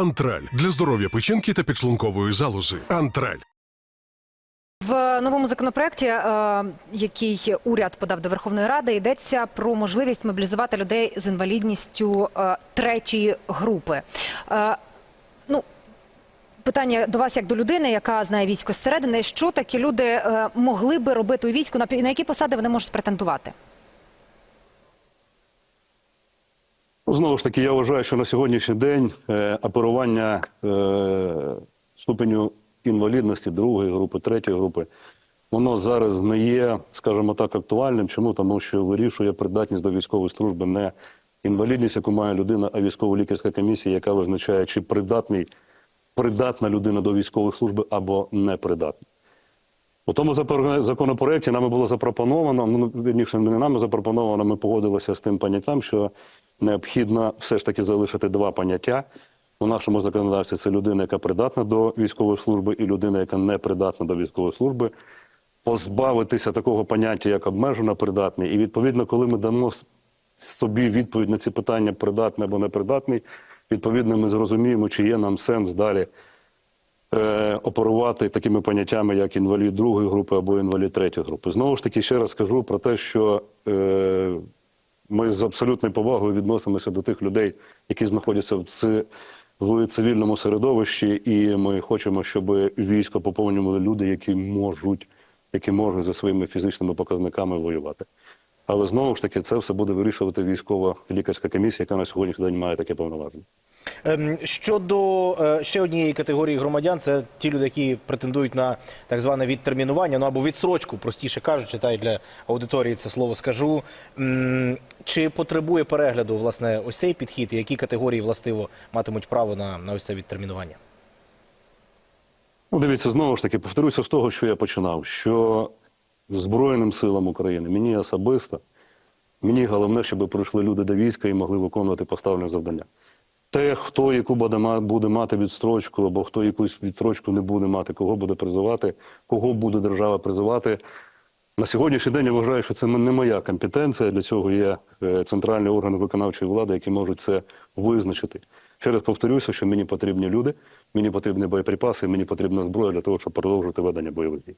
Антраль для здоров'я печінки та підшлункової залози. Антраль. В новому законопроекті, е, який уряд подав до Верховної Ради, йдеться про можливість мобілізувати людей з інвалідністю е, третьої групи. Е, ну, питання до вас як до людини, яка знає військо зсередини. Що такі люди могли би робити у війську? На які посади вони можуть претендувати? Знову ж таки, я вважаю, що на сьогоднішній день е, оперування е, ступеню інвалідності другої групи, третьої групи, воно зараз не є, скажімо так, актуальним. Чому? Тому що вирішує придатність до військової служби не інвалідність, яку має людина, а військово-лікарська комісія, яка визначає, чи придатний, придатна людина до військової служби або непридатна. У тому законопроекті нами було запропоновано, ну вірніше, не нами запропоновано, ми погодилися з тим поняттям, що необхідно все ж таки залишити два поняття. У нашому законодавстві це людина, яка придатна до військової служби, і людина, яка не придатна до військової служби, позбавитися такого поняття, як обмежено придатний. І відповідно, коли ми дамо собі відповідь на ці питання придатний або непридатний, відповідно, ми зрозуміємо, чи є нам сенс далі е, оперувати такими поняттями, як інвалід другої групи або інвалід третьої групи. Знову ж таки, ще раз скажу про те, що е, ми з абсолютною повагою відносимося до тих людей, які знаходяться в, ци, в цивільному середовищі, і ми хочемо, щоб військо поповнювали люди, які можуть, які можуть за своїми фізичними показниками воювати. Але знову ж таки, це все буде вирішувати військова лікарська комісія, яка на сьогоднішній день має таке повноваження. Ем, Щодо е, ще однієї категорії громадян, це ті люди, які претендують на так зване відтермінування, ну або відстрочку, простіше кажучи, та й для аудиторії це слово скажу. Чи потребує перегляду власне ось цей підхід, і які категорії властиво матимуть право на, на ось це відтермінування? Ну, дивіться, знову ж таки, повторюся з того, що я починав, що Збройним силам України, мені особисто, мені головне, щоб прийшли люди до війська і могли виконувати поставлені завдання. Те, хто яку буде, мати відстрочку, або хто якусь відстрочку не буде мати, кого буде призивати, кого буде держава призивати. На сьогоднішній день я вважаю, що це не моя компетенція. Для цього є е, центральні органи виконавчої влади, які можуть це визначити. Ще раз повторюся, що мені потрібні люди, мені потрібні боєприпаси, мені потрібна зброя для того, щоб продовжити ведення бойових дій.